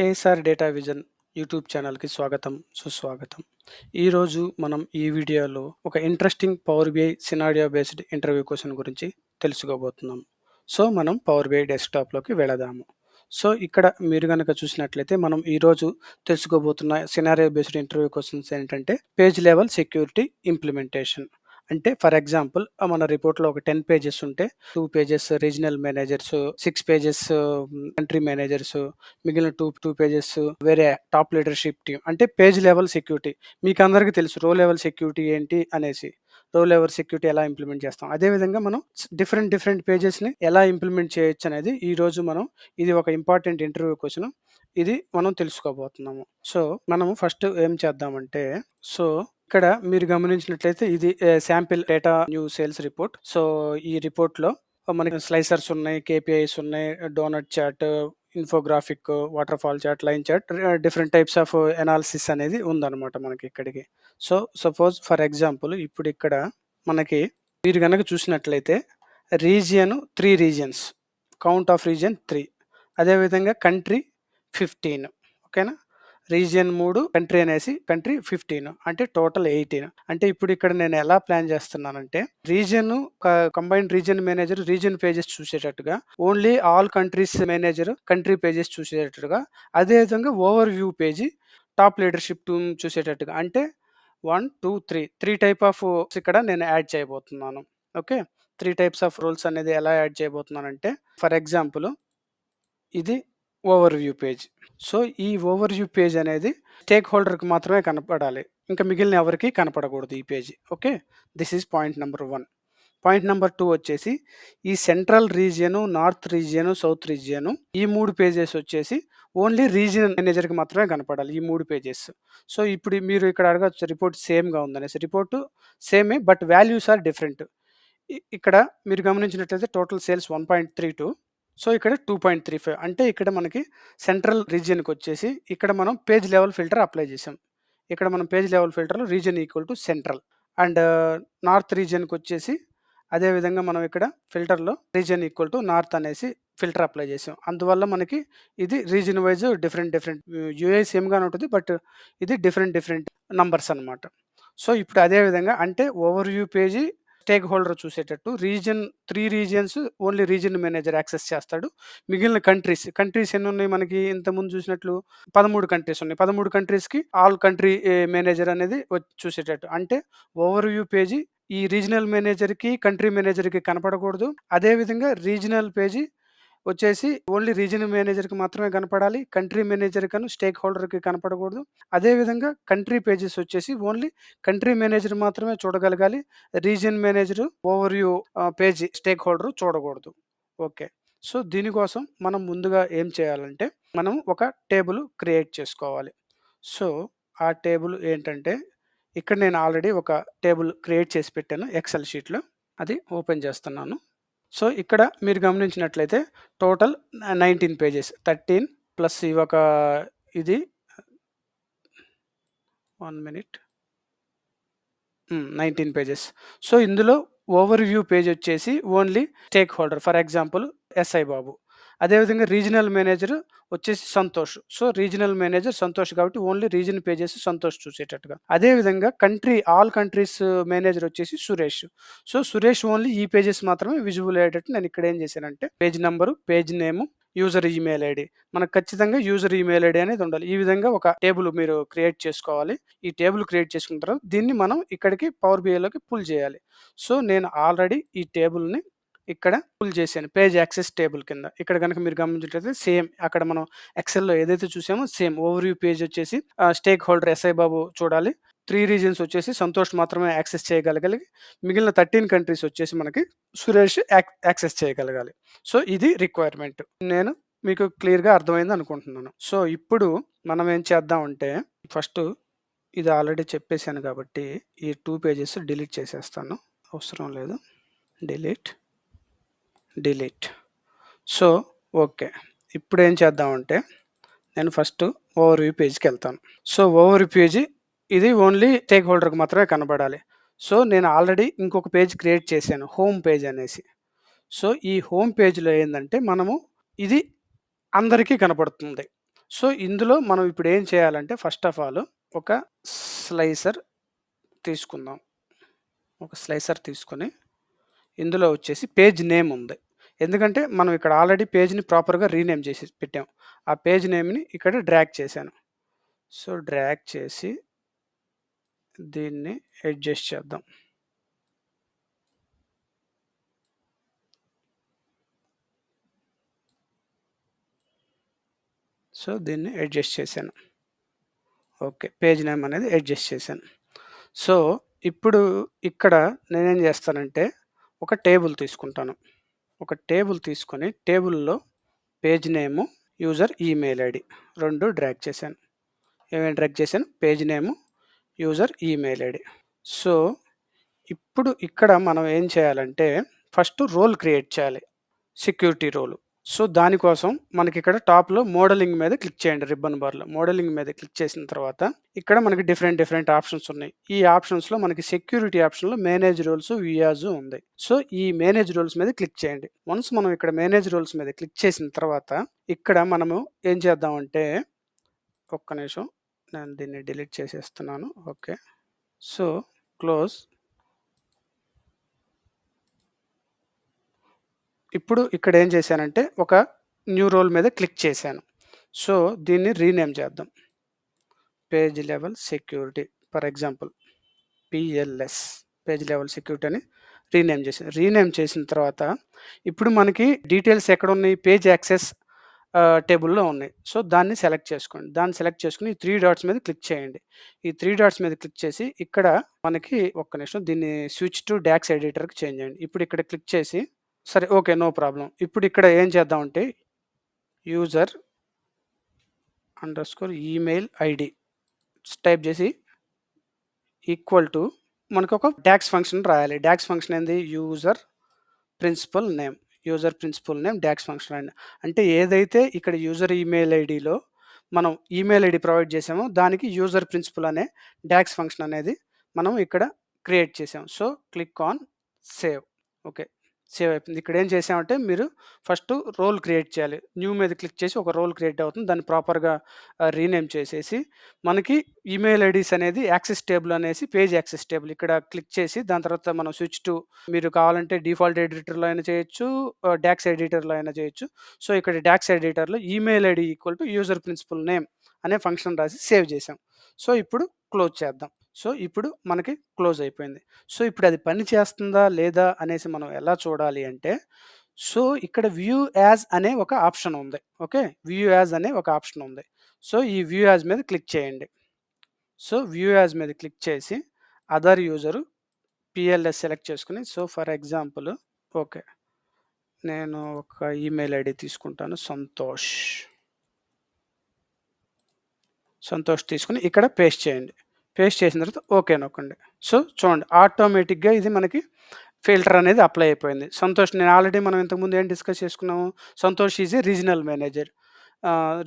KSR data vision YouTube ఛానల్కి స్వాగతం సుస్వాగతం. ఈరోజు మనం ఈ వీడియోలో ఒక interesting power BI scenario based interview question గురించి తెలుసుకోబోతున్నాం. సో మనం పవర్ బిఐ డెస్క్టాప్లోకి వెళదాము. సో ఇక్కడ మీరు కనుక చూసినట్లయితే మనం ఈరోజు తెలుసుకోబోతున్న సినారియో బేస్డ్ ఇంటర్వ్యూ క్వశ్చన్స్ ఏంటంటే పేజ్ లెవెల్ సెక్యూరిటీ ఇంప్లిమెంటేషన్ అంటే ఫర్ ఎగ్జాంపుల్ మన రిపోర్ట్లో ఒక టెన్ పేజెస్ ఉంటే two pages regional managers six pages country managers మిగిలిన టూ టూ పేజెస్ వేరే టాప్ లీడర్షిప్ టీమ్. అంటే పేజ్ లెవెల్ సెక్యూరిటీ. మీకు అందరికీ తెలుసు రో లెవెల్ సెక్యూరిటీ ఏంటి అనేసి. రో లెవెల్ సెక్యూరిటీ ఎలా ఇంప్లిమెంట్ చేస్తాం. అదేవిధంగా మనం డిఫరెంట్ డిఫరెంట్ పేజెస్ని ఎలా ఇంప్లిమెంట్ చేయొచ్చు అనేది ఈరోజు మనం ఇది ఒక ఇంపార్టెంట్ ఇంటర్వ్యూ క్వశ్చన్. ఇది మనం తెలుసుకోబోతున్నాము. సో మనము ఫస్ట్ ఏం చేద్దామంటే సో ఇక్కడ మీరు గమనించినట్లయితే ఇది sample data new sales report. So ఈ రిపోర్ట్లో మనకి స్లైసర్స్ ఉన్నాయి కేపీఐస్ ఉన్నాయి donut chart infographic waterfall chart line chart different types of analysis అనేది ఉందన్నమాట మనకి ఇక్కడికి. సో సపోజ్ ఫర్ ఎగ్జాంపుల్ ఇప్పుడు ఇక్కడ మనకి మీరు కనుక చూసినట్లయితే region three regions count of region three అదేవిధంగా కంట్రీ ఫిఫ్టీన్ ఓకేనా? రీజియన్ మూడు కంట్రీ అనేసి కంట్రీ ఫిఫ్టీన్ అంటే టోటల్ ఎయిటీన్. అంటే ఇప్పుడు ఇక్కడ నేను ఎలా ప్లాన్ చేస్తున్నానంటే region combined region manager region pages చూసేటట్టుగా only all countries manager country pages చూసేటట్టుగా అదేవిధంగా overview page top leadership too చూసేటట్టుగా అంటే one two three three type of ఇక్కడ నేను యాడ్ చేయబోతున్నాను. Okay? Three types of rules అనేది ఎలా యాడ్ చేయబోతున్నానంటే for example ఇది overview page. So ఈ ఓవర్ వ్యూ పేజ్ అనేది స్టేక్ హోల్డర్కి మాత్రమే కనపడాలి. ఇంకా మిగిలిన ఎవరికి కనపడకూడదు ఈ page. Okay? This is point number one point number two వచ్చేసి ఈ central region north region south region ఈ మూడు పేజెస్ వచ్చేసి ఓన్లీ రీజియన్ మేనేజర్కి మాత్రమే కనపడాలి ఈ మూడు పేజెస్ సో ఇప్పుడు మీరు ఇక్కడ అడగచ్చు రిపోర్ట్ సేమ్గా ఉందనేసి. రిపోర్టు సేమే బట్ వాల్యూస్ ఆర్ డిఫరెంట్ ఇక్కడ మీరు గమనించినట్లయితే total sales one point three two so ఇక్కడ టూ పాయింట్ త్రీ ఫైవ్ అంటే ఇక్కడ మనకి సెంట్రల్ రీజియన్కి వచ్చేసి ఇక్కడ మనం పేజ్ లెవెల్ ఫిల్టర్ అప్లై చేసాం ఇక్కడ మనం page level ఫిల్టర్లో region equal to central. And north రీజియన్కి వచ్చేసి అదేవిధంగా మనం ఇక్కడ ఫిల్టర్లో రీజియన్ ఈక్వల్ టు నార్త్ అనేసి ఫిల్టర్ అప్లై చేసాం అందువల్ల మనకి ఇది రీజియన్ వైజ్ డిఫరెంట్ డిఫరెంట్ యూఏ సేమ్గానే ఉంటుంది బట్ ఇది డిఫరెంట్ డిఫరెంట్ నంబర్స్ అనమాట సో ఇప్పుడు అదే విధంగా అంటే overview page stakeholder చూసేటట్టు region three regions only region manager access చేస్తాడు. మిగిలిన కంట్రీస్ కంట్రీస్ ఎన్ని ఉన్నాయి మనకి ఇంతకుముందు చూసినట్లు? పదమూడు కంట్రీస్ ఉన్నాయి. పదమూడు కంట్రీస్కి ఆల్ కంట్రీ మేనేజర్ అనేది చూసేటట్టు. అంటే ఓవర్ వ్యూ పేజీ ఈ రీజనల్ మేనేజర్కి కంట్రీ మేనేజర్కి కనపడకూడదు. అదేవిధంగా రీజనల్ పేజీ వచ్చేసి ఓన్లీ రీజనల్ మేనేజర్కి మాత్రమే కనపడాలి కంట్రీ మేనేజర్ కను స్టేక్ హోల్డర్కి కనపడకూడదు. అదేవిధంగా కంట్రీ పేజెస్ వచ్చేసి ఓన్లీ కంట్రీ మేనేజర్ మాత్రమే చూడగలగాలి region manager overview page stakeholder చూడకూడదు. ఓకే. సో దీనికోసం మనం ముందుగా ఏం చేయాలంటే మనం ఒక టేబుల్ క్రియేట్ చేసుకోవాలి. సో ఆ టేబుల్ ఏంటంటే ఇక్కడ నేను ఆల్రెడీ ఒక టేబుల్ క్రియేట్ చేసి పెట్టాను ఎక్సెల్ షీట్లో. అది ఓపెన్ చేస్తున్నాను. సో ఇక్కడ మీరు గమనించినట్లయితే total nineteen pages. Thirteen plus ఈ ఒక ఇది. One minute. Nineteen pages. So ఇందులో ఓవర్ వ్యూ పేజ్ వచ్చేసి only stakeholder. For example SI Babu. అదేవిధంగా రీజనల్ మేనేజర్ వచ్చేసి Santosh. So regional manager Santosh కాబట్టి ఓన్లీ రీజన్ పేజెస్ సంతోష్ చూసేటట్టుగా. అదేవిధంగా కంట్రీ ఆల్ కంట్రీస్ మేనేజర్ వచ్చేసి సురేష్. సో సురేష్ ఓన్లీ ఈ పేజెస్ మాత్రమే విజిబుల్ అయ్యేటట్టు నేను ఇక్కడ ఏం చేశానంటే page number page name user email ID. మనకు ఖచ్చితంగా యూజర్ ఈమెయిల్ ఐడి అనేది ఉండాలి. ఈ విధంగా ఒక టేబుల్ మీరు క్రియేట్ చేసుకోవాలి. ఈ టేబుల్ క్రియేట్ చేసుకున్న తర్వాత దీన్ని మనం ఇక్కడికి పవర్ బిఐలోకి పుల్ చేయాలి. సో నేను ఆల్రెడీ ఈ టేబుల్ని ఇక్కడ పుల్ చేశాను. పేజ్ యాక్సెస్ టేబుల్ కింద. ఇక్కడ కనుక మీరు గమనించినట్లయితే సేమ్ అక్కడ మనం ఎక్సెల్లో ఏదైతే చూసామో సేమ్ ఓవర్వ్యూ పేజ్ వచ్చేసి స్టేక్ హోల్డర్ ఎస్ఐ బాబు చూడాలి. త్రీ రీజన్స్ వచ్చేసి సంతోష్ మాత్రమే యాక్సెస్ చేయగలగాలి మిగిలిన థర్టీన్ కంట్రీస్ వచ్చేసి మనకి సురేష్ యాక్సెస్ చేయగలగాలి. సో ఇది రిక్వైర్మెంట్ నేను మీకు క్లియర్గా అర్థమైంది అనుకుంటున్నాను. సో ఇప్పుడు మనం ఏం చేద్దాం అంటే ఫస్ట్ ఇది ఆల్రెడీ చెప్పేశాను కాబట్టి ఈ టూ పేజెస్ డిలీట్ చేసేస్తాను. అవసరం లేదు. Delete delete. So okay. ఇప్పుడు ఏం చేద్దామంటే నేను ఫస్ట్ ఓవర్ వ్యూ పేజ్కి వెళ్తాను. సో ఓవర్ వ్యూ పేజీ ఇది ఓన్లీ స్టేక్ హోల్డర్కి మాత్రమే కనబడాలి. సో నేను ఆల్రెడీ ఇంకొక పేజ్ క్రియేట్ చేశాను హోమ్ పేజ్ అనేసి. సో ఈ హోమ్ పేజ్లో ఏంటంటే మనము ఇది అందరికీ కనపడుతుంది. సో, ఇందులో మనం ఇప్పుడు ఏం చేయాలంటే ఫస్ట్ ఆఫ్ ఆల్ ఒక స్లైసర్ తీసుకుందాం. ఒక స్లైసర్ తీసుకొని ఇందులో వచ్చేసి పేజ్ నేమ్ ఉంది. ఎందుకంటే మనం ఇక్కడ ఆల్రెడీ పేజ్‌ని ప్రాపర్‌గా రీనేమ్ చేసి పెట్టాం. ఆ పేజ్ నేమ్‌ని ఇక్కడ డ్రాగ్ చేశాను. సో, డ్రాగ్ చేసి దీన్ని అడ్జస్ట్ చేద్దాం. సో, దీన్ని అడ్జస్ట్ చేశాను. ఓకే. పేజ్ నేమ్ అనేది అడ్జస్ట్ చేశాను. సో, ఇప్పుడు ఇక్కడ నేనేం చేస్తానంటే ఒక టేబుల్ తీసుకుంటాను. ఒక టేబుల్ తీసుకొని టేబుల్‌లో page name, user email ID రెండు డ్రాగ్ చేశాను. ఏమేమి డ్రాగ్ చేశాను? Page name, user email ID so, ఇప్పుడు ఇక్కడ మనం ఏం చేయాలంటే ఫస్ట్ రోల్ క్రియేట్ చేయాలి. సెక్యూరిటీ రోలు సో, దానికోసం మనకి ఇక్కడ టాప్‌లో మోడలింగ్ మీద క్లిక్ చేయండి రిబ్బన్ బార్‌లో. మోడలింగ్ మీద క్లిక్ చేసిన తర్వాత ఇక్కడ మనకి డిఫరెంట్ డిఫరెంట్ ఆప్షన్స్ ఉన్నాయి. ఈ ఆప్షన్స్‌లో మనకి సెక్యూరిటీ ఆప్షన్‌లో మేనేజ్ రోల్స్, వియాజు ఉంది. సో, ఈ మేనేజ్ రోల్స్ మీద క్లిక్ చేయండి. వన్స్ మనం ఇక్కడ మేనేజ్ రోల్స్ మీద క్లిక్ చేసిన తర్వాత ఇక్కడ మనము ఏం చేద్దామంటే ఒక్క నిమిషం. నేను దీన్ని డిలీట్ చేసేస్తున్నాను. ఓకే. So, close. ఇప్పుడు ఇక్కడ ఏం చేశానంటే ఒక న్యూ రోల్ మీద క్లిక్ చేశాను. సో, దీన్ని రీనేమ్ చేద్దాం. Page level security for example PLS page level security అని రీనేమ్ చేశాను. రీనేమ్ చేసిన తర్వాత ఇప్పుడు మనకి డీటెయిల్స్ ఎక్కడ ఉన్నాయి పేజ్ యాక్సెస్ టేబుల్‌లో ఉన్నాయి. సో, దాన్ని సెలెక్ట్ చేసుకోండి. దాన్ని సెలెక్ట్ చేసుకుని ఈ త్రీ డాట్స్ మీద క్లిక్ చేయండి. ఈ త్రీ డాట్స్ మీద క్లిక్ చేసి ఇక్కడ మనకి ఒక్క నిమిషం దీన్ని స్విచ్ టు డాక్స్ ఎడిటర్‌కి చేంజ్ చేయండి. ఇప్పుడు ఇక్కడ క్లిక్ చేసి సరే ఓకే. నో ప్రాబ్లం ఇప్పుడు ఇక్కడ ఏం చేద్దామంటే user underscore email ID type చేసి ఈక్వల్ టు మనకు ఒక డాక్స్ ఫంక్షన్ రాయాలి. డాక్స్ ఫంక్షన్ ఏంది? User principal name. User principal name DAX function అండి. అంటే ఏదైతే ఇక్కడ యూజర్ ఈమెయిల్ ఐడిలో మనం ఈమెయిల్ ఐడి ప్రొవైడ్ చేసామో దానికి యూజర్ ప్రిన్సిపల్ అనే డాక్స్ ఫంక్షన్ అనేది మనం ఇక్కడ క్రియేట్ చేసాం. So, click on save. Okay. Save అయిపోయింది. ఇక్కడ ఏం చేసామంటే మీరు ఫస్ట్ రోల్ క్రియేట్ చేయాలి. న్యూ మీద క్లిక్ చేసి ఒక రోల్ క్రియేట్ అవుతుంది. దాన్ని ప్రాపర్‌గా రీనేమ్ చేసేసి మనకి ఈమెయిల్ ఐడీస్ అనేది యాక్సెస్ టేబుల్ అనేసి పేజ్ యాక్సెస్ టేబుల్ ఇక్కడ క్లిక్ చేసి దాని తర్వాత మనం స్విచ్ టు మీరు కావాలంటే డిఫాల్ట్ ఎడిటర్‌లో అయినా చేయొచ్చు. డాక్స్ ఎడిటర్‌లో అయినా చేయొచ్చు. సో, ఇక్కడ DAX ఎడిటర్‌లో email ID equal to user principal name అనే ఫంక్షన్ రాసి సేవ్ చేసాం. సో, ఇప్పుడు క్లోజ్ చేద్దాం. సో, ఇప్పుడు మనకి క్లోజ్ అయిపోయింది. సో, ఇప్పుడు అది పని చేస్తుందా? లేదా? అనేసి మనం ఎలా చూడాలి అంటే సో, ఇక్కడ వ్యూ యాజ్ అనే ఒక ఆప్షన్ ఉంది. ఓకే. వ్యూ యాజ్ అనే ఒక ఆప్షన్ ఉంది. సో, ఈ వ్యూ యాజ్ మీద క్లిక్ చేయండి. సో, వ్యూ యాజ్ మీద క్లిక్ చేసి అదర్ యూజరు పిఎల్ఎస్ సెలెక్ట్ చేసుకుని సో, ఫర్ ఎగ్జాంపుల్ ఓకే. నేను ఒక ఈమెయిల్ ఐడి తీసుకుంటాను సంతోష్. సంతోష్ తీసుకుని ఇక్కడ పేస్ట్ చేయండి. పేస్ట్ చేసిన తర్వాత ఓకే నొక్కండి. సో, చూడండి ఆటోమేటిక్‌గా ఇది మనకి ఫిల్టర్ అనేది అప్లై అయిపోయింది. సంతోష్ నేను ఆల్రెడీ మనం ఇంతకుముందు ఏం డిస్కస్ చేసుకున్నాము? Santosh is a regional manager.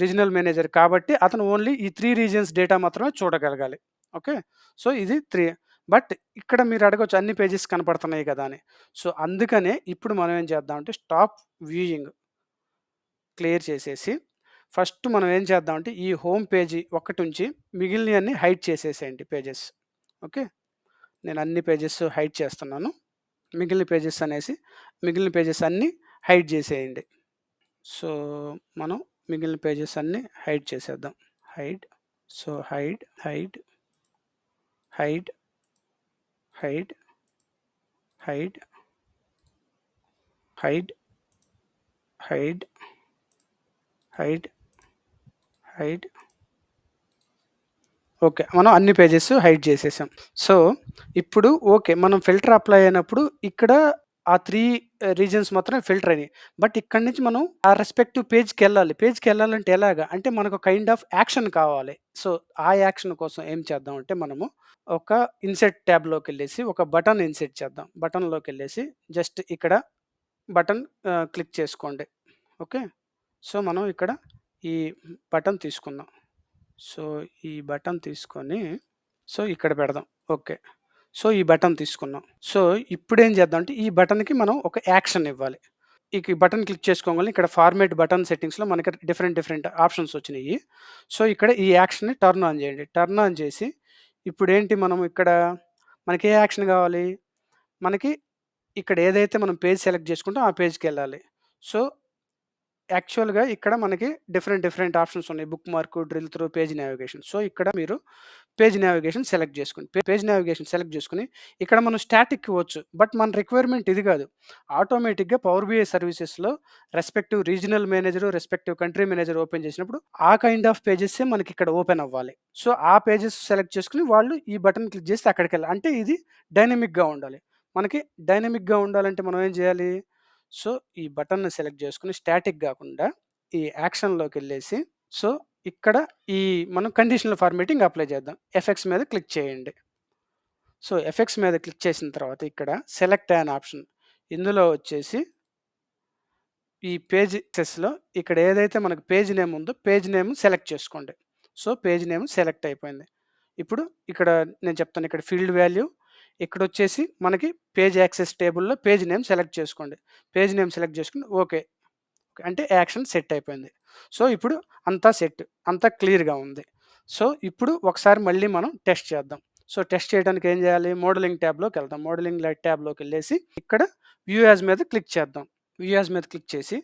Regional manager కాబట్టి అతను ఓన్లీ ఈ త్రీ రీజియన్స్ డేటా మాత్రమే చూడగలగాలి. ఓకే. సో, ఇది త్రీ బట్ ఇక్కడ మీరు అడగవచ్చు అన్ని పేజెస్ కనపడుతున్నాయి కదా! అని. సో, అందుకనే ఇప్పుడు మనం ఏం చేద్దామంటే స్టాప్ వ్యూయింగ్ క్లియర్ చేసేసి ఫస్ట్ మనం ఏం చేద్దామంటే ఈ హోమ్ పేజీ ఒక్కటుంచి మిగిలినవన్నీ హైడ్ చేసేసేయండి పేజెస్. ఓకే. నేను అన్ని పేజెస్ హైడ్ చేస్తున్నాను. మిగిలిన పేజెస్ అనేసి మిగిలిన పేజెస్ అన్నీ హైడ్ చేసేయండి. సో, మనం మిగిలిన పేజెస్ అన్నీ హైడ్ చేసేద్దాం. Hide. So, hide, hide, hide, hide, hide, hide, hide, hide, hide. Okay. మనం అన్ని పేజెస్ హైడ్ చేసేసాం. సో, ఇప్పుడు ఓకే. మనం ఫిల్టర్ అప్లై అయినప్పుడు ఇక్కడ ఆ త్రీ రీజన్స్ మాత్రమే ఫిల్టర్ అయినాయి. బట్ ఇక్కడి నుంచి మనం ఆ రెస్పెక్టివ్ పేజ్కి వెళ్ళాలంటే ఎలాగా? అంటే మనకు కైండ్ ఆఫ్ యాక్షన్ కావాలి. సో, ఆ యాక్షన్ కోసం ఏం చేద్దామంటే మనము ఒక ఇన్సెట్ ట్యాబ్లోకి వెళ్ళేసి ఒక బటన్ ఇన్సెట్ చేద్దాం. బటన్లోకి వెళ్ళేసి జస్ట్ ఇక్కడ బటన్ క్లిక్ చేసుకోండి. ఓకే. సో, మనం ఇక్కడ ఈ బటన్ తీసుకుందాం. సో, ఈ బటన్ తీసుకొని సో, ఇక్కడ పెడదాం. ఓకే. సో, ఈ బటన్ తీసుకున్నాం. సో, ఇప్పుడేం చేద్దామంటే ఈ బటన్‌కి మనం ఒక యాక్షన్ ఇవ్వాలి. ఈ బటన్ క్లిక్ చేసుకోగానే ఇక్కడ ఫార్మేట్ బటన్ సెట్టింగ్స్‌లో మనకి డిఫరెంట్ డిఫరెంట్ ఆప్షన్స్ వచ్చినాయి సో, ఇక్కడ ఈ యాక్షన్‌ని టర్న్ ఆన్ చేయండి. టర్న్ ఆన్ చేసి ఇప్పుడేంటి మనం ఇక్కడ మనకి ఏ యాక్షన్ కావాలి? మనకి ఇక్కడ ఏదైతే మనం పేజ్ సెలెక్ట్ చేసుకుంటాం ఆ పేజ్కి వెళ్ళాలి సో, యాక్చువల్‌గా ఇక్కడ మనకి డిఫరెంట్ డిఫరెంట్ ఆప్షన్స్ ఉన్నాయి. Bookmark, drill through, page navigation. So, ఇక్కడ మీరు పేజ్ నావిగేషన్ సెలెక్ట్ చేసుకోండి. పేజ్ నావిగేషన్ సెలెక్ట్ చేసుకుని ఇక్కడ మనం స్టాటిక్ ఇవ్వచ్చు. బట్ మన రిక్వైర్మెంట్ ఇది కాదు. ఆటోమేటిక్‌గా పవర్ బిఐ సర్వీసెస్‌లో respective regional manager, respective country manager open చేసినప్పుడు ఆ కైండ్ ఆఫ్ పేజెస్సే మనకి ఇక్కడ ఓపెన్ అవ్వాలి. సో, ఆ పేజెస్ సెలెక్ట్ చేసుకొని వాళ్ళు ఈ బటన్ క్లిక్ చేస్తే అక్కడికి వెళ్ళాలి అంటే ఇది డైనమిక్‌గా ఉండాలి. మనకి డైనమిక్‌గా ఉండాలంటే మనం ఏం చేయాలి? సో, ఈ బటన్‌ని సెలెక్ట్ చేసుకుని స్టాటిక్ కాకుండా ఈ యాక్షన్లోకి వెళ్ళేసి సో, ఇక్కడ ఈ మనం కండిషనల్ ఫార్మేటింగ్ అప్లై చేద్దాం. ఎఫెక్ట్స్ మీద క్లిక్ చేయండి. సో, ఎఫెక్ట్స్ మీద క్లిక్ చేసిన తర్వాత ఇక్కడ సెలెక్ట్ యాన్ ఆప్షన్ ఇందులో వచ్చేసి ఈ పేజ్ పేజెస్‌లో ఇక్కడ ఏదైతే మనకు పేజ్ నేమ్ ఉందో పేజ్ నేమ్ సెలెక్ట్ చేసుకోండి. సో, పేజ్ నేమ్ సెలెక్ట్ అయిపోయింది. ఇప్పుడు ఇక్కడ నేను చెప్తాను ఇక్కడ ఫీల్డ్ వాల్యూ ఇక్కడ వచ్చేసి మనకి పేజ్ యాక్సెస్ టేబుల్‌లో పేజ్ నేమ్ సెలెక్ట్ చేసుకోండి. పేజ్ నేమ్ సెలెక్ట్ చేసుకుని ఓకే. అంటే యాక్షన్ సెట్ అయిపోయింది. సో, ఇప్పుడు అంతా సెట్. అంతా క్లియర్‌గా ఉంది. సో, ఇప్పుడు ఒకసారి మళ్ళీ మనం టెస్ట్ చేద్దాం. సో, టెస్ట్ చేయడానికి ఏం చేయాలి? మోడలింగ్ ట్యాబ్లోకి వెళ్దాం మోడలింగ్ లైట్ ట్యాబ్లోకి వెళ్ళేసి ఇక్కడ వ్యూయాజ్ మీద క్లిక్ చేద్దాం. వ్యూయాజ్ మీద క్లిక్ చేసి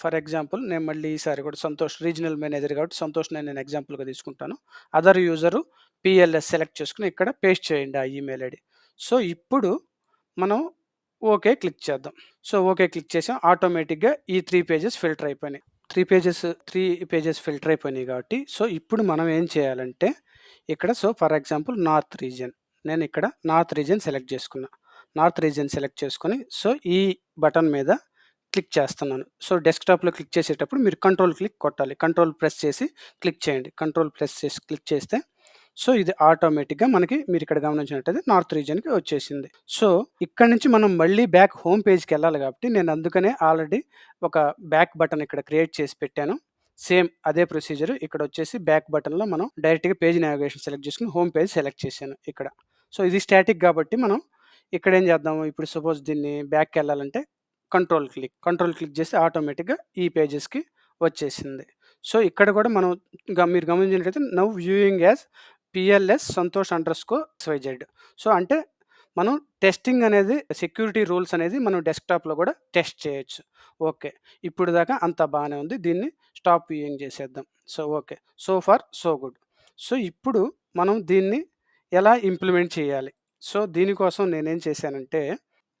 ఫర్ ఎగ్జాంపుల్ నేను మళ్ళీ ఈసారి కూడా సంతోష్ రీజనల్ మేనేజర్ కాబట్టి సంతోష్‌ని నేను ఎగ్జాంపుల్‌గా తీసుకుంటాను. అదర్ యూజరు పీఎల్ఎస్ సెలెక్ట్ చేసుకుని ఇక్కడ పేస్ట్ చేయండి ఆ ఈమెయిల్ ఐడి సో, ఇప్పుడు మనం ఓకే క్లిక్ చేద్దాం. సో, ఓకే క్లిక్ చేసాం. ఆటోమేటిక్‌గా ఈ త్రీ పేజెస్ ఫిల్టర్ అయిపోయినాయి. Three pages three pages filter అయిపోయినాయి కాబట్టి సో, ఇప్పుడు మనం ఏం చేయాలంటే ఇక్కడ so, for example north region. నేను ఇక్కడ నార్త్ రీజియన్ సెలెక్ట్ చేసుకున్నా. నార్త్ రీజియన్ సెలెక్ట్ చేసుకొని సో, ఈ బటన్ మీద క్లిక్ చేస్తున్నాను. సో, డెస్క్‌టాప్‌లో క్లిక్ చేసేటప్పుడు మీరు కంట్రోల్ క్లిక్ కొట్టాలి. కంట్రోల్ ప్రెస్ చేసి క్లిక్ చేయండి. కంట్రోల్ ప్రెస్ చేసి క్లిక్ చేస్తే సో, ఇది ఆటోమేటిక్‌గా మనకి మీరు ఇక్కడ గమనించినట్టయితే నార్త్ రీజియన్‌కి వచ్చేసింది. సో, ఇక్కడ నుంచి మనం మళ్ళీ బ్యాక్ హోమ్ పేజ్కి వెళ్ళాలి కాబట్టి నేను అందుకనే ఆల్రెడీ ఒక బ్యాక్ బటన్ ఇక్కడ క్రియేట్ చేసి పెట్టాను. సేమ్ అదే ప్రొసీజర్ ఇక్కడొచ్చేసి బ్యాక్ బటన్‌లో మనం డైరెక్ట్‌గా పేజ్ నావిగేషన్ సెలెక్ట్ చేసుకొని హోమ్ పేజ్ సెలెక్ట్ చేశాను ఇక్కడ. సో, ఇది స్టాటిక్ కాబట్టి మనం ఇక్కడ ఏం చేద్దాము ఇప్పుడు సపోజ్ దీన్ని బ్యాక్కి వెళ్ళాలంటే కంట్రోల్ క్లిక్. కంట్రోల్ క్లిక్ చేస్తే ఆటోమేటిక్‌గా ఈ పేజెస్‌కి వచ్చేసింది. సో, ఇక్కడ కూడా మనం గ మీరు గమనించినట్లయితే now viewing as PLS Santosh underscore XYZ. So, అంటే మనం టెస్టింగ్ అనేది సెక్యూరిటీ రూల్స్ అనేది మనం డెస్క్‌టాప్‌లో కూడా టెస్ట్ చేయొచ్చు. ఓకే. ఇప్పుడు దాకా అంతా బాగానే ఉంది. దీన్ని స్టాప్ వ్యూయింగ్ చేసేద్దాం. So, okay. So far so good. So, ఇప్పుడు మనం దీన్ని ఎలా ఇంప్లిమెంట్ చేయాలి? సో, దీనికోసం నేనేం చేశానంటే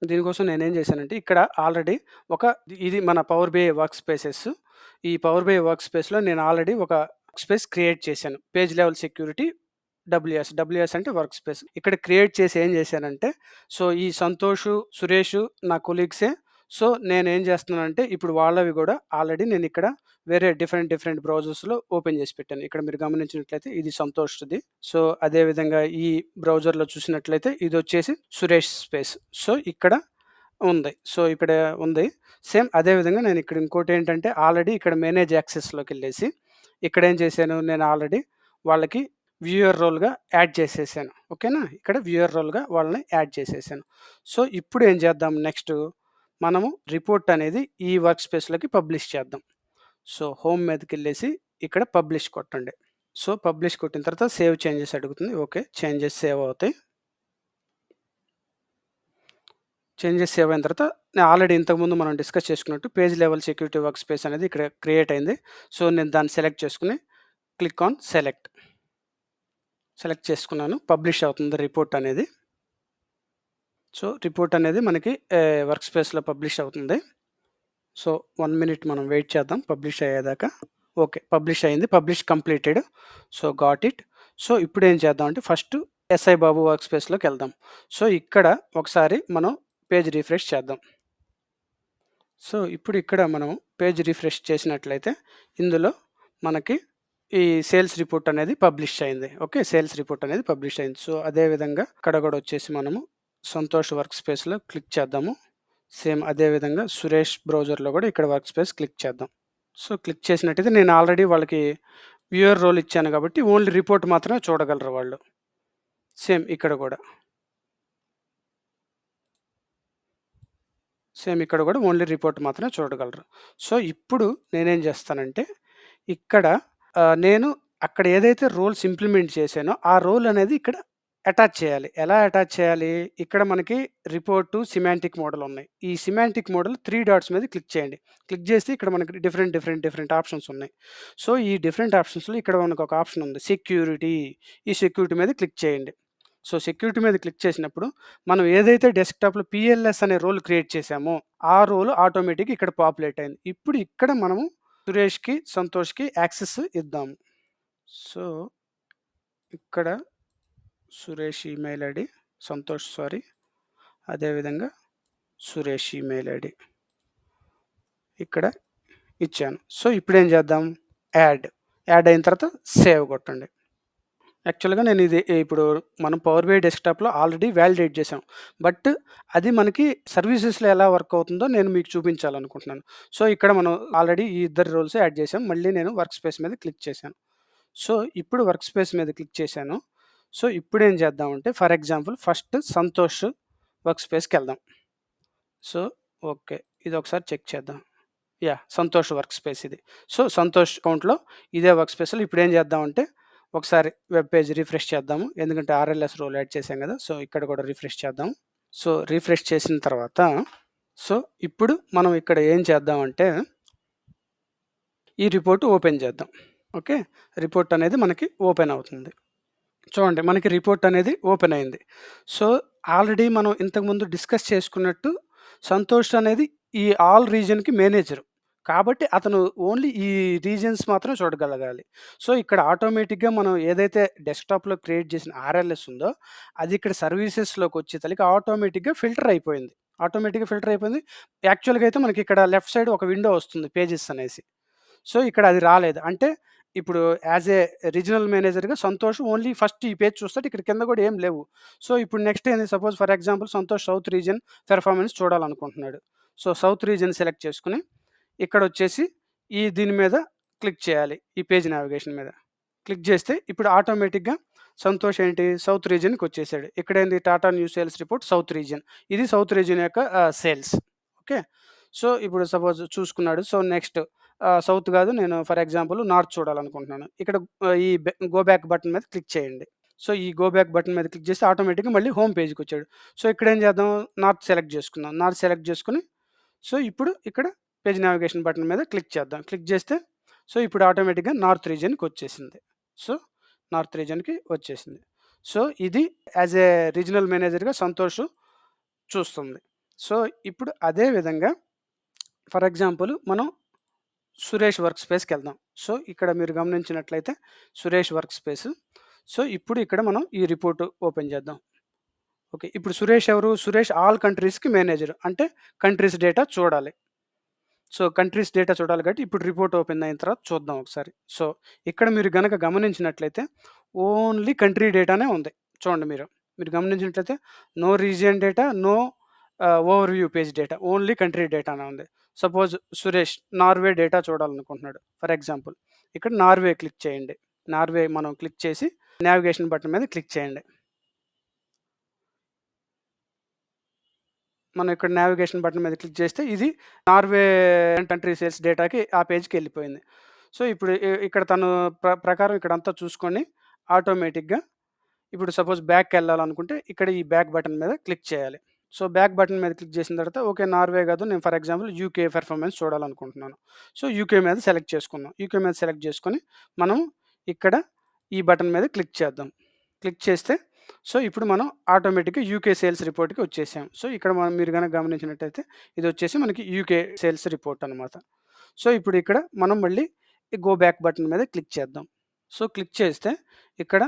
దీనికోసం నేనేం చేశానంటే ఇక్కడ ఆల్రెడీ ఒక ఇది మన పవర్ బిఐ వర్క్ స్పేసెస్. ఈ పవర్ బిఐ వర్క్ స్పేస్‌లో నేను ఆల్రెడీ ఒక వర్క్ స్పేస్ క్రియేట్ చేశాను. Page level security WS. WS అంటే వర్క్ స్పేస్. ఇక్కడ క్రియేట్ చేసి ఏం చేశానంటే సో, ఈ సంతోషు, సురేషు నా కొలీగ్సే. సో, నేను ఏం చేస్తున్నానంటే ఇప్పుడు వాళ్ళవి కూడా ఆల్రెడీ నేను ఇక్కడ వేరే డిఫరెంట్ డిఫరెంట్ బ్రౌజర్స్‌లో ఓపెన్ చేసి పెట్టాను. ఇక్కడ మీరు గమనించినట్లయితే ఇది సంతోష్‌ది. సో, అదేవిధంగా ఈ బ్రౌజర్‌లో చూసినట్లయితే ఇది వచ్చేసి సురేష్ స్పేస్. సో, ఇక్కడ ఉంది. సో, ఇక్కడ ఉంది. సేమ్ అదే విధంగా నేను ఇక్కడ ఇంకోటి ఏంటంటే ఆల్రెడీ ఇక్కడ మేనేజ్ యాక్సెస్లోకి వెళ్ళేసి ఇక్కడ ఏం చేశాను నేను ఆల్రెడీ వాళ్ళకి వ్యూయర్ రోల్‌గా యాడ్ చేసేసాను. ఓకేనా? ఇక్కడ వ్యూయర్ రోల్‌గా వాళ్ళని యాడ్ చేసేసాను. సో, ఇప్పుడు ఏం చేద్దాం నెక్స్ట్ మనము రిపోర్ట్ అనేది ఈ వర్క్ స్పేస్‌లోకి పబ్లిష్ చేద్దాం. సో, హోమ్ మీదకి వెళ్ళేసి ఇక్కడ పబ్లిష్ కొట్టండి. సో, పబ్లిష్ కొట్టిన తర్వాత సేవ్ చేంజెస్ అడుగుతుంది. ఓకే. చేంజెస్ సేవ్ అవుతాయి. చేంజెస్ సేవ్ అయిన తర్వాత నేను ఆల్రెడీ ఇంతకుముందు మనం డిస్కస్ చేసుకున్నట్టు page level security work space అనేది ఇక్కడ క్రియేట్ అయింది. సో, నేను దాన్ని సెలెక్ట్ చేసుకుని క్లిక్ ఆన్ సెలెక్ట్. సెలెక్ట్ చేసుకున్నాను. పబ్లిష్ అవుతుంది రిపోర్ట్ అనేది. సో, రిపోర్ట్ అనేది మనకి వర్క్ స్పేస్‌లో పబ్లిష్ అవుతుంది. సో, వన్ మినిట్ మనం వెయిట్ చేద్దాం పబ్లిష్ అయ్యేదాకా. ఓకే. పబ్లిష్ అయింది. Publish completed. So, got it. So, ఇప్పుడేం చేద్దాం అంటే ఫస్ట్ ఎస్ఐ బాబు వర్క్ స్పేస్‌లోకెళ్దాం. సో, ఇక్కడ ఒకసారి మనం పేజ్ రిఫ్రెష్ చేద్దాం. సో, ఇప్పుడు ఇక్కడ మనం పేజ్ రిఫ్రెష్ చేసినట్లయితే ఇందులో మనకి ఈ సేల్స్ రిపోర్ట్ అనేది పబ్లిష్ అయింది. ఓకే. సేల్స్ రిపోర్ట్ అనేది పబ్లిష్ అయింది. సో, అదే విధంగా ఇక్కడ కూడా వచ్చేసి మనము సంతోష్ వర్క్ స్పేస్‌లో క్లిక్ చేద్దాము. సేమ్ అదేవిధంగా సురేష్ బ్రౌజర్‌లో కూడా ఇక్కడ వర్క్ స్పేస్ క్లిక్ చేద్దాం. సో, క్లిక్ చేసినట్టయితే నేను ఆల్రెడీ వాళ్ళకి వ్యూయర్ రోల్ ఇచ్చాను కాబట్టి ఓన్లీ రిపోర్ట్ మాత్రమే చూడగలరు వాళ్ళు. సేమ్ ఇక్కడ కూడా. సేమ్ ఇక్కడ కూడా ఓన్లీ రిపోర్ట్ మాత్రమే చూడగలరు సో ఇప్పుడు నేనేం చేస్తానంటే ఇక్కడ నేను అక్కడ ఏదైతే రోల్స్ ఇంప్లిమెంట్ చేశానో ఆ రోల్ అనేది ఇక్కడ అటాచ్ చేయాలి. ఎలా అటాచ్ చేయాలి? ఇక్కడ మనకి రిపోర్టు సిమాంటిక్ మోడల్ ఉన్నాయి. ఈ సిమాంటిక్ మోడల్ త్రీ డాట్స్ మీద క్లిక్ చేయండి. క్లిక్ చేస్తే ఇక్కడ మనకి డిఫరెంట్ డిఫరెంట్ డిఫరెంట్ ఆప్షన్స్ ఉన్నాయి. సో ఈ డిఫరెంట్ ఆప్షన్స్లో ఇక్కడ మనకు ఒక ఆప్షన్ ఉంది. సెక్యూరిటీ. ఈ సెక్యూరిటీ మీద క్లిక్ చేయండి. సో సెక్యూరిటీ మీద క్లిక్ చేసినప్పుడు మనం ఏదైతే డెస్క్టాప్లో పిఎల్ఎస్ అనే రోల్ క్రియేట్ చేసామో ఆ రోల్ ఆటోమేటిక్ ఇక్కడ పాపులేట్ అయింది. ఇప్పుడు ఇక్కడ మనము సురేష్కి సంతోష్కి యాక్సెస్ ఇద్దాము సో ఇక్కడ Suresh email ID Santosh sorry. అదేవిధంగా సురేష్ ఈమెయిల్ ఐడి ఇక్కడ ఇచ్చాను. సో ఇప్పుడు ఏం చేద్దాం? యాడ్ యాడ్ అయిన తర్వాత సేవ్ కొట్టండి. యాక్చువల్గా నేను ఇది ఇప్పుడు మనం పవర్ బై డెస్క్టాప్లో ఆల్రెడీ వ్యాలిడేట్ చేసాం బట్ అది మనకి సర్వీసెస్లో ఎలా వర్క్ అవుతుందో నేను మీకు చూపించాలనుకుంటున్నాను. సో ఇక్కడ మనం ఆల్రెడీ ఈ ఇద్దరు రోల్స్ యాడ్ చేసాం మళ్ళీ నేను వర్క్ స్పేస్ మీద క్లిక్ చేశాను. సో ఇప్పుడు వర్క్ స్పేస్ మీద క్లిక్ చేశాను. సో ఇప్పుడు ఏం చేద్దామంటే for example first Santosh work స్పేస్కి వెళ్దాం. సో ఓకే ఇది ఒకసారి చెక్ చేద్దాం. యా సంతోష్ వర్క్ స్పేస్ ఇది. సో సంతోష్ అకౌంట్లో ఇదే వర్క్ స్పేస్లో ఇప్పుడు ఏం చేద్దామంటే ఒకసారి వెబ్ పేజ్ రిఫ్రెష్ చేద్దాము. ఎందుకంటే ఆర్ఎల్ఎస్ రోల్ యాడ్ చేసాం కదా సో ఇక్కడ కూడా రిఫ్రెష్ చేద్దాం. సో రిఫ్రెష్ చేసిన తర్వాత సో ఇప్పుడు మనం ఇక్కడ ఏం చేద్దామంటే ఈ రిపోర్ట్ ఓపెన్ చేద్దాం. ఓకే రిపోర్ట్ అనేది మనకి ఓపెన్ అవుతుంది. చూడండి మనకి రిపోర్ట్ అనేది ఓపెన్ అయింది. సో ఆల్రెడీ మనం ఇంతకుముందు డిస్కస్ చేసుకున్నట్టు సంతోష్ అనేది ఈ ఆల్ రీజన్కి మేనేజర్. కాబట్టి అతను ఓన్లీ ఈ రీజన్స్ మాత్రం చూడగలగాలి. సో ఇక్కడ ఆటోమేటిక్గా మనం ఏదైతే డెస్క్టాప్లో క్రియేట్ చేసిన ఆర్ఎల్ఎస్ ఉందో అది ఇక్కడ సర్వీసెస్లోకి వచ్చే తలకి ఆటోమేటిక్గా ఫిల్టర్ అయిపోయింది. ఆటోమేటిక్గా ఫిల్టర్ అయిపోయింది. యాక్చువల్గా అయితే మనకి ఇక్కడ లెఫ్ట్ సైడ్ ఒక విండో వస్తుంది పేజెస్ అనేసి. సో ఇక్కడ అది రాలేదు. అంటే ఇప్పుడు యాజ్ ఏ రీజనల్ మేనేజర్గా సంతోష్ ఓన్లీ ఫస్ట్ ఈ పేజ్ చూస్తే ఇక్కడ కింద కూడా ఏం లేవు. సో ఇప్పుడు నెక్స్ట్ ఏంది? Suppose for example Santosh south region performance చూడాలనుకుంటున్నాడు. So south region select చేసుకుని ఇక్కడ వచ్చేసి ఈ దీని మీద క్లిక్ చేయాలి. ఈ పేజ్ నావిగేషన్ మీద క్లిక్ చేస్తే ఇప్పుడు ఆటోమేటిక్గా సంతోష్ ఏంటి? సౌత్ రీజన్కి వచ్చేసాడు. ఇక్కడ ఏంది? Tata new sales report south region ఇది సౌత్ రీజన్ యొక్క సేల్స్. ఓకే? సో ఇప్పుడు సపోజ్ చూసుకున్నాడు. సో నెక్స్ట్ సౌత్ కాదు. నేను ఫర్ ఎగ్జాంపుల్ నార్త్ చూడాలనుకుంటున్నాను. ఇక్కడ ఈ గో బ్యాక్ బటన్ మీద క్లిక్ చేయండి. సో ఈ గో బ్యాక్ బటన్ మీద క్లిక్ చేస్తే ఆటోమేటిక్గా మళ్ళీ హోమ్ పేజ్కి వచ్చాడు. సో ఇక్కడ ఏం చేద్దాం? నార్త్ సెలెక్ట్ చేసుకుందాం. నార్త్ సెలెక్ట్ చేసుకుని సో ఇప్పుడు ఇక్కడ పేజ్ నావిగేషన్ బటన్ మీద క్లిక్ చేద్దాం. క్లిక్ చేస్తే సో ఇప్పుడు ఆటోమేటిక్గా నార్త్ రీజన్కి వచ్చేసింది. సో నార్త్ రీజన్కి వచ్చేసింది. సో ఇది యాజ్ ఏ రీజనల్ మేనేజర్గా సంతోష్ చూస్తుంది. సో ఇప్పుడు అదే విధంగా ఫర్ ఎగ్జాంపుల్ మనం సురేష్ వర్క్ స్పేస్కి వెళ్దాం. సో ఇక్కడ మీరు గమనించినట్లయితే సురేష్ వర్క్ స్పేస్. సో ఇప్పుడు ఇక్కడ మనం ఈ రిపోర్ట్ ఓపెన్ చేద్దాం. ఓకే ఇప్పుడు సురేష్ ఎవరు? సురేష్ ఆల్ కంట్రీస్కి మేనేజర్. అంటే కంట్రీస్ డేటా చూడాలి. సో కంట్రీస్ డేటా చూడాలి కాబట్టి ఇప్పుడు రిపోర్ట్ ఓపెన్ అయిన తర్వాత చూద్దాం ఒకసారి. సో ఇక్కడ మీరు గనక గమనించినట్లయితే ఓన్లీ కంట్రీ డేటానే ఉంది. చూడండి మీరు. మీరు గమనించినట్లయితే no region data no overview page data only country డేటానే ఉంది. సపోజ్ సురేష్ నార్వే డేటా చూడాలనుకుంటున్నాడు ఫర్ ఎగ్జాంపుల్ ఇక్కడ నార్వే క్లిక్ చేయండి. నార్వే మనం క్లిక్ చేసి నావిగేషన్ బటన్ మీద క్లిక్ చేయండి. మనం ఇక్కడ నావిగేషన్ బటన్ మీద క్లిక్ చేస్తే ఇది నార్వే కంట్రీ సేల్స్ డేటాకి ఆ పేజ్కి వెళ్ళిపోయింది. సో ఇప్పుడు ఇక్కడ తను ప్ర ప్రకారం ఇక్కడ అంతా చూసుకొని ఆటోమేటిక్గా ఇప్పుడు సపోజ్ బ్యాక్ వెళ్ళాలనుకుంటే ఇక్కడ ఈ బ్యాక్ బటన్ మీద క్లిక్ చేయాలి. సో బ్యాక్ బటన్ మీద క్లిక్ చేసిన తర్వాత ఓకే నార్వే కాదు నేను ఫర్ ఎగ్జాంపుల్ యూకే పెర్ఫార్మెన్స్ చూడాలనుకుంటున్నాను. సో యూకే మీద సెలెక్ట్ చేసుకున్నాం యూకే మీద సెలెక్ట్ చేసుకొని మనం ఇక్కడ ఈ బటన్ మీద క్లిక్ చేద్దాం. క్లిక్ చేస్తే సో ఇప్పుడు మనం ఆటోమేటిక్గా యూకే సేల్స్ రిపోర్ట్కి వచ్చేసాం. సో ఇక్కడ మనం మీరు కనుక గమనించినట్టయితే ఇది వచ్చేసి మనకి యూకే సేల్స్ రిపోర్ట్ అనమాట సో ఇప్పుడు ఇక్కడ మనం మళ్ళీ గో బ్యాక్ బటన్ మీద క్లిక్ చేద్దాం. సో క్లిక్ చేస్తే ఇక్కడ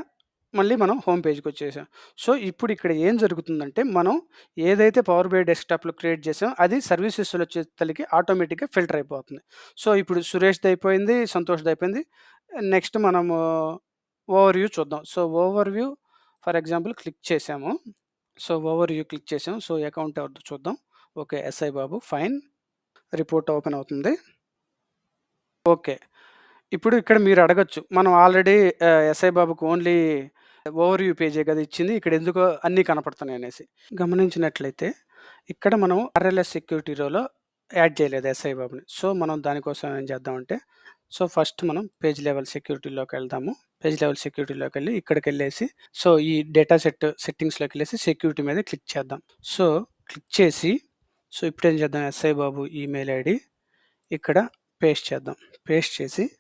మళ్ళీ మనం హోమ్ పేజ్కి వచ్చేసాం సో ఇప్పుడు ఇక్కడ ఏం జరుగుతుందంటే మనం ఏదైతే పవర్ బై డెస్క్టాప్లో క్రియేట్ చేసామో అది సర్వీసెస్లో తల్లికి ఆటోమేటిక్గా ఫిల్టర్ అయిపోతుంది. సో ఇప్పుడు సురేష్ది అయిపోయింది సంతోష్ది అయిపోయింది. నెక్స్ట్ మనము ఓవర్ వ్యూ చూద్దాం. So over view for example click చేసాము. సో ఓవర్ వ్యూ క్లిక్ చేసాము. సో అకౌంట్ ఎవరితో చూద్దాం. Okay SI Babu fine report open అవుతుంది. ఓకే. ఇప్పుడు ఇక్కడ మీరు అడగచ్చు. మనం ఆల్రెడీ ఎస్ఐ uh, బాబుకు ఓన్లీ ఓవర్ వ్యూ పేజే కదా ఇచ్చింది ఇక్కడ ఎందుకో అన్నీ కనపడుతున్నాయి అనేసి గమనించినట్లయితే ఇక్కడ మనం ఆర్ఎల్ఎస్ సెక్యూరిటీ రోలో యాడ్ చేయలేదు ఎస్ఐ బాబుని. సో, మనం దానికోసం ఏం చేద్దామంటే, సో, ఫస్ట్ మనం పేజ్ లెవెల్ సెక్యూరిటీలోకి వెళ్దాము. పేజ్ లెవెల్ సెక్యూరిటీలోకి వెళ్ళి ఇక్కడికెళ్ళేసి సో, ఈ డేటా సెట్ సెట్టింగ్స్లోకి వెళ్ళేసి సెక్యూరిటీ మీద క్లిక్ చేద్దాం. సో, క్లిక్ చేసి సో, ఇప్పుడేం చేద్దాం ఎస్ఐ బాబు ఈమెయిల్ ఐడి ఇక్కడ పేస్ట్ చేద్దాం. పేస్ట్ చేసి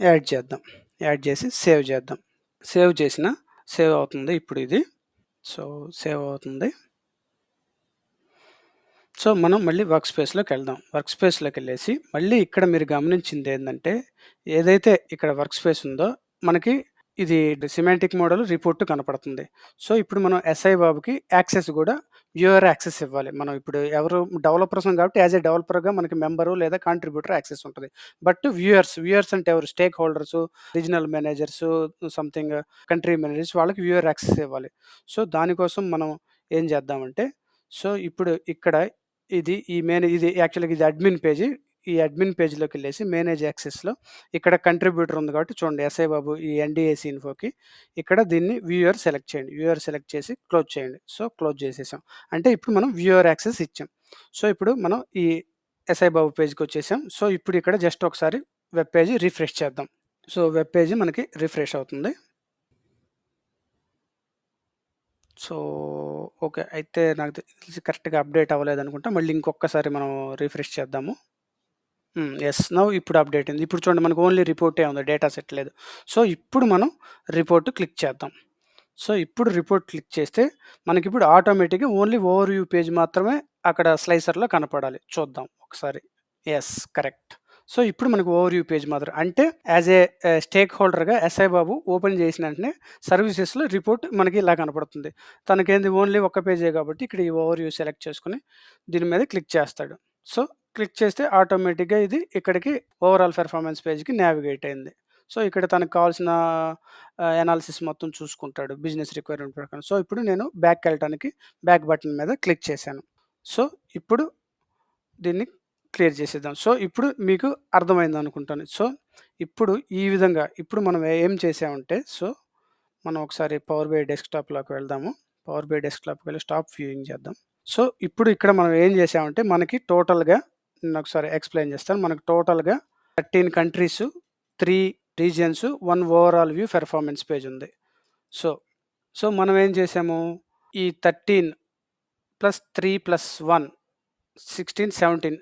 యాడ్ చేద్దాం. యాడ్ చేసి సేవ్ చేద్దాం. సేవ్ చేసిన సేవ్ అవుతుంది ఇప్పుడు ఇది. సో, సేవ్ అవుతుంది. సో, మనం మళ్ళీ వర్క్ స్పేస్‌లోకెళ్దాం. వర్క్ స్పేస్‌లోకెళ్ళేసి మళ్ళీ ఇక్కడ మీరు గమనించింది ఏంటంటే ఏదైతే ఇక్కడ వర్క్ స్పేస్ ఉందో మనకి ఇది సిమాంటిక్ మోడల్ రిపోర్ట్ కనపడుతుంది. సో, ఇప్పుడు మనం ఎస్ఐ బాబుకి యాక్సెస్ కూడా వ్యూయర్ యాక్సెస్ ఇవ్వాలి. మనం ఇప్పుడు ఎవరు డెవలపర్స్ కాబట్టి యాస్ ఎ డెవలపర్‌గా మనకి మెంబరు లేదా కాంట్రిబ్యూటర్ యాక్సెస్ ఉంటుంది బట్ వ్యూయర్స్, వ్యూయర్స్ అంటే ఎవరు stakeholders regional managers something country managers వాళ్ళకి వ్యూయర్ యాక్సెస్ ఇవ్వాలి. సో, దానికోసం మనం ఏం చేద్దామంటే, సో, ఇప్పుడు ఇక్కడ ఇది ఈ మేనే ఇది యాక్చువల్‌గా ఇది అడ్మిన్ పేజీ. ఈ అడ్మిన్ పేజ్లోకి వెళ్ళేసి మేనేజ్ యాక్సెస్‌లో ఇక్కడ కంట్రిబ్యూటర్ ఉంది కాబట్టి చూడండి ఎస్ఐ బాబు ఈ ఎన్డిఏసి ఇన్ఫోకి ఇక్కడ దీన్ని వ్యూయర్ సెలెక్ట్ చేయండి. వ్యూయర్ సెలెక్ట్ చేసి క్లోజ్ చేయండి. సో, క్లోజ్ చేసేసాం. అంటే ఇప్పుడు మనం వ్యూయర్ యాక్సెస్ ఇచ్చాం. సో, ఇప్పుడు మనం ఈ ఎస్ఐ బాబు పేజ్కి వచ్చేసాం సో, ఇప్పుడు ఇక్కడ జస్ట్ ఒకసారి వెబ్ పేజీ రిఫ్రెష్ చేద్దాం. సో, వెబ్ పేజీ మనకి రిఫ్రెష్ అవుతుంది. So, okay. అయితే నాకు తెలిసి కరెక్ట్‌గా అప్డేట్ అవ్వలేదు అనుకుంటా మళ్ళీ ఇంకొక్కసారి మనం రిఫ్రెష్ చేద్దాము. హ్మ్. యెస్. నౌ ఇప్పుడు అప్డేట్ అయింది. ఇప్పుడు చూడండి మనకు ఓన్లీ రిపోర్టే ఉంది. డేటా సెట్ లేదు. సో, ఇప్పుడు మనం రిపోర్ట్ క్లిక్ చేద్దాం. సో, ఇప్పుడు రిపోర్ట్ క్లిక్ చేస్తే మనకిప్పుడు ఆటోమేటిక్‌గా ఓన్లీ ఓవర్ వ్యూ పేజ్ మాత్రమే అక్కడ స్లైసర్‌లో కనపడాలి. చూద్దాం ఒకసారి. యెస్. కరెక్ట్. సో, ఇప్పుడు మనకు ఓవర్ వ్యూ పేజ్ మాత్రం అంటే యాస్ ఏ ఆహ్, స్టేక్ హోల్డర్‌గా ఎస్ఐ బాబు ఓపెన్ చేసిన వెంటనే సర్వీసెస్‌లో రిపోర్ట్ మనకి ఇలా కనపడుతుంది. తనకేంది ఓన్లీ ఒక్క పేజే కాబట్టి ఇక్కడ ఈ ఓవర్‌వ్యూ సెలెక్ట్ చేసుకొని దీని మీద క్లిక్ చేస్తాడు. సో, క్లిక్ చేస్తే ఆటోమేటిక్‌గా ఇది ఇక్కడికి ఓవరాల్ పెర్ఫార్మెన్స్ పేజ్‌కి నావిగేట్ అయింది. సో, ఇక్కడ తనకు కావాల్సిన ఎనాలిసిస్ అనాలిసిస్ మొత్తం చూసుకుంటాడు. బిజినెస్ రిక్వైర్మెంట్ ప్రకారం. సో, ఇప్పుడు నేను బ్యాక్‌కెళ్ళటానికి బ్యాక్ బటన్ మీద క్లిక్ చేశాను. సో, ఇప్పుడు దీన్ని క్లియర్ చేసేద్దాం. సో, ఇప్పుడు మీకు అర్థమైంది అనుకుంటాను సో, ఇప్పుడు ఈ విధంగా ఇప్పుడు మనం ఏం చేసామంటే సో, మనం ఒకసారి పవర్ బై డెస్క్‌టాప్‌లోకి వెళ్దాము. పవర్ బై డెస్క్‌టాప్‌కి వెళ్ళి స్టాప్ వ్యూయింగ్ చేద్దాం. సో, ఇప్పుడు ఇక్కడ మనం ఏం చేసామంటే మనకి టోటల్‌గా నేనొకసారి ఎక్స్‌ప్లెయిన్ చేస్తాను. మనకు టోటల్‌గా 13 countries, 3 regions, one overall view performance page ఉంది. సో, సో, మనం ఏం చేసాము ఈ 13 plus three plus 1 16, 17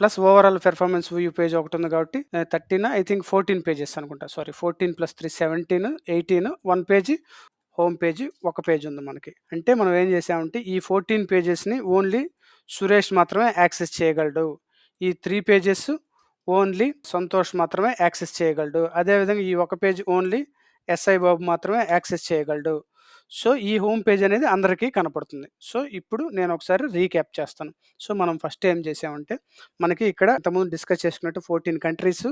plus overall performance view page ఒకటి ఉంది కాబట్టి థర్టీన్ ఐ థింక్ 14 పేజెస్ అనుకుంటా. Sorry 14 plus 3 17, 18 1 page home page ఒక పేజ్ ఉంది మనకి. అంటే మనం ఏం చేసామంటే ఈ 14 పేజెస్‌ని ఓన్లీ సురేష్ మాత్రమే యాక్సెస్ చేయగలడు. ఈ త్రీ పేజెస్ ఓన్లీ సంతోష్ మాత్రమే యాక్సెస్ చేయగలడు. అదేవిధంగా ఈ ఒక పేజ్ ఓన్లీ ఎస్ఐ బాబు మాత్రమే యాక్సెస్ చేయగలడు. సో, ఈ హోమ్ పేజ్ అనేది అందరికీ కనపడుతుంది. సో, ఇప్పుడు నేను ఒకసారి రీక్యాప్ చేస్తాను. సో, మనం ఫస్ట్ ఏం చేసామంటే మనకి ఇక్కడ ఇంతకుముందు డిస్కస్ చేసుకున్నట్టు 14 countries,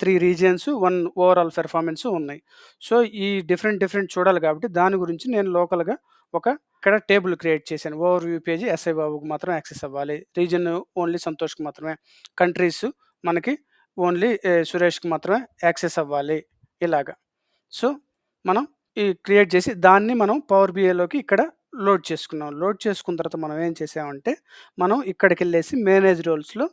three regions, one overall performance ఉన్నాయి. సో, ఈ డిఫరెంట్ డిఫరెంట్ చూడాలి కాబట్టి దాని గురించి నేను లోకల్‌గా ఒక ఇక్కడ టేబుల్ క్రియేట్ చేశాను. ఓవర్‌వ్యూ పేజీ ఎస్ఐ బాబుకు మాత్రం యాక్సెస్ అవ్వాలి. రీజన్ ఓన్లీ సంతోష్‌కి మాత్రమే. కంట్రీస్ మనకి ఓన్లీ సురేష్‌కి మాత్రమే యాక్సెస్ అవ్వాలి. ఇలాగా. సో, మనం ఈ క్రియేట్ చేసి దాన్ని మనం పవర్ బిఐలోకి ఇక్కడ లోడ్ చేసుకున్నాం. లోడ్ చేసుకున్న తర్వాత మనం ఏం చేసామంటే మనం ఇక్కడికెళ్ళేసి మేనేజ్ రోల్స్‌లో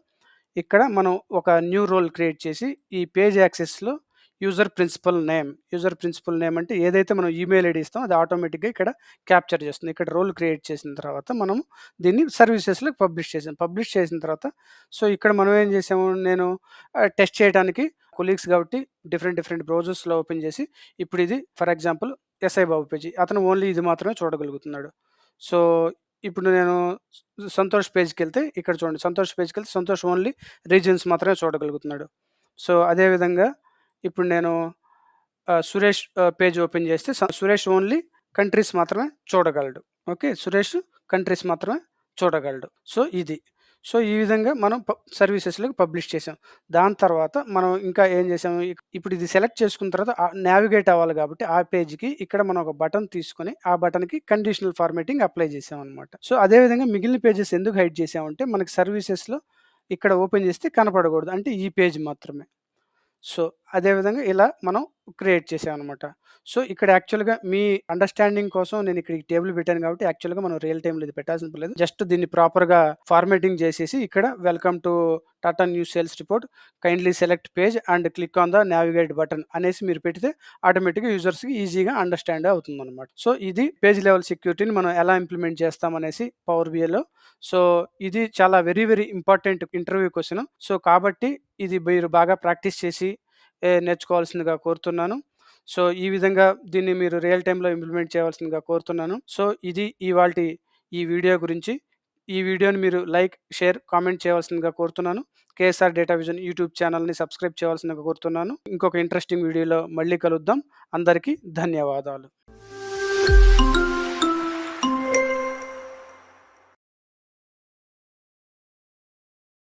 ఇక్కడ మనం ఒక న్యూ రోల్ క్రియేట్ చేసి ఈ page యాక్సెస్‌లో user principal name. User principal name అంటే ఏదైతే మనం ఈమెయిల్ ఐడి ఇస్తామో అది ఆటోమేటిక్‌గా ఇక్కడ క్యాప్చర్ చేస్తుంది. ఇక్కడ రోల్ క్రియేట్ చేసిన తర్వాత మనం దీన్ని సర్వీసెస్‌లోకి పబ్లిష్ చేసాం. పబ్లిష్ చేసిన తర్వాత సో, ఇక్కడ మనం ఏం చేసాము నేను టెస్ట్ చేయడానికి కొలీగ్స్ కాబట్టి డిఫరెంట్ డిఫరెంట్ బ్రౌజర్స్‌లో ఓపెన్ చేసి ఇప్పుడు ఇది for example SI Babu page. అతను ఓన్లీ ఇది మాత్రమే చూడగలుగుతున్నాడు. సో, ఇప్పుడు నేను సంతోష్ పేజ్కి వెళ్తే ఇక్కడ చూడండి. సంతోష్ పేజ్కి వెళ్తే సంతోష్ ఓన్లీ రీజన్స్ మాత్రమే చూడగలుగుతున్నాడు. సో, అదేవిధంగా ఇప్పుడు నేను సురేష్ పేజ్ ఓపెన్ చేస్తే స సురేష్ ఓన్లీ కంట్రీస్ మాత్రమే చూడగలడు. ఓకే. సురేష్ కంట్రీస్ మాత్రమే చూడగలడు. సో, ఇది. సో, ఈ విధంగా మనం సర్వీసెస్‌లోకి పబ్లిష్ చేసాం. దాని తర్వాత మనం ఇంకా ఏం చేసాము ఇప్పుడు ఇది సెలెక్ట్ చేసుకున్న తర్వాత నావిగేట్ అవ్వాలి కాబట్టి ఆ పేజ్‌కి ఇక్కడ మనం ఒక బటన్ తీసుకొని ఆ బటన్‌కి కండిషనల్ ఫార్మేటింగ్ అప్లై చేసామన్నమాట సో, అదే విధంగా మిగిలిన పేజెస్ ఎందుకు హైడ్ చేసామంటే మనకి సర్వీసెస్‌లో ఇక్కడ ఓపెన్ చేస్తే కనపడకూడదు. అంటే ఈ పేజ్ మాత్రమే. సో, అదేవిధంగా ఇలా మనం క్రియేట్ చేసామనమాట. సో, ఇక్కడ యాక్చువల్‌గా మీ అండర్‌స్టాండింగ్ కోసం నేను ఇక్కడ ఈ టేబుల్ పెట్టాను కాబట్టి యాక్చువల్‌గా మనం రియల్ టైమ్‌లో ఇది పెట్టాల్సిన లేదు. జస్ట్ దీన్ని ప్రాపర్‌గా ఫార్మేటింగ్ చేసేసి ఇక్కడ welcome to Tata news sales report kindly select page and click on the navigate button అనేసి మీరు పెడితే ఆటోమేటిక్‌గా యూజర్స్‌కి ఈజీగా అండర్‌స్టాండ్ అవుతుందనమాట. సో, ఇది పేజ్ లెవెల్ సెక్యూరిటీని మనం ఎలా ఇంప్లిమెంట్ చేస్తామనేసి పవర్ బిఏలో సో, ఇది చాలా very very important interview question so, కాబట్టి ఇది మీరు బాగా ప్రాక్టీస్ చేసి నేర్చుకోవాల్సిందిగా కోరుతున్నాను. సో, ఈ విధంగా దీన్ని మీరు రియల్ టైంలో ఇంప్లిమెంట్ చేయవలసిందిగా కోరుతున్నాను. సో, ఇది ఇవాల్టి ఈ వీడియో గురించి. ఈ వీడియోని మీరు లైక్, షేర్, కామెంట్ చేయవలసిందిగా కోరుతున్నాను. కేఎస్ఆర్ డేటా విజన్ యూట్యూబ్ ఛానల్‌ని సబ్స్క్రైబ్ చేయవలసిందిగా కోరుతున్నాను. ఇంకొక ఇంట్రెస్టింగ్ వీడియోలో మళ్ళీ కలుద్దాం. అందరికీ ధన్యవాదాలు.